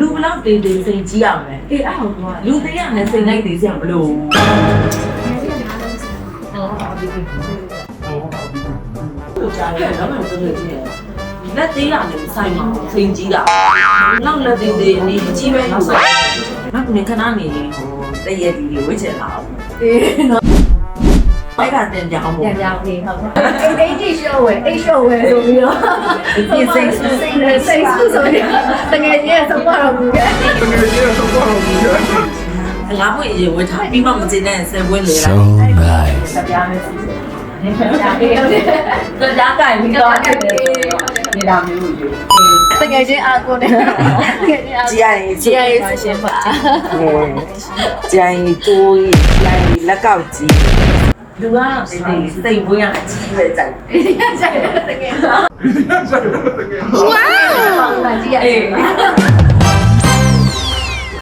လူဘလောက်တေးတေးစိန်ကြီးရမယ်အေးအဲ့ဟောတော့လူသေးရမယ်စိန်လိုက်သေးစရာမလိုဘူးကြားရတယ်တော့မတော်တော်ကြီးတယ်လက်သေးရတယ်ဆိုင်မှာစိန်ကြီးတာနောက်လက်သေးသေးနေကြီးပဲနောက်ဆိုင်နောက်ကနေခဏနေဟိုတည့်ရည်ဒီဝိချင်လာအောင်အေးနော်ဘိုက်ကတင်ကြအောင်ပြန်ပြောင်းနေဟုတ်ကဲ့အေးအေးရှိုးဝဲအေးရှိုးဝဲဆိုပြီးတော့ဒီစိတ်စိတ်စိတ်နဲ့စိတ်ဆူဆိုပြီးတကယ်ကြီးဆုံးသွားတော့ဘူးကဲ ငါ့ဘွေရေဝတ်ထားပြီးမှမကျင်တဲ့ဆယ်ဝင်းလေလား So nice. စပြားမယ်စီနေပြားလေးဟုတ်တယ်တရားကြိုင်ပြီးတော့နေတာမျိုးယူတကယ်ချင်းအားကိုနဲ့တကယ်ချင်းအားကြည်ရင်ကြည်ရည်ဆိုရှင်ပါကြည်ရင်တိုးကြည်ရင်လက်ကောက်ကြီးလူကတော့စိတ်စိတ်ဝင်းရအကြီးပဲကြိုက်အေးကြိုက်တယ်တကယ် ဝါး ကြည်ရည်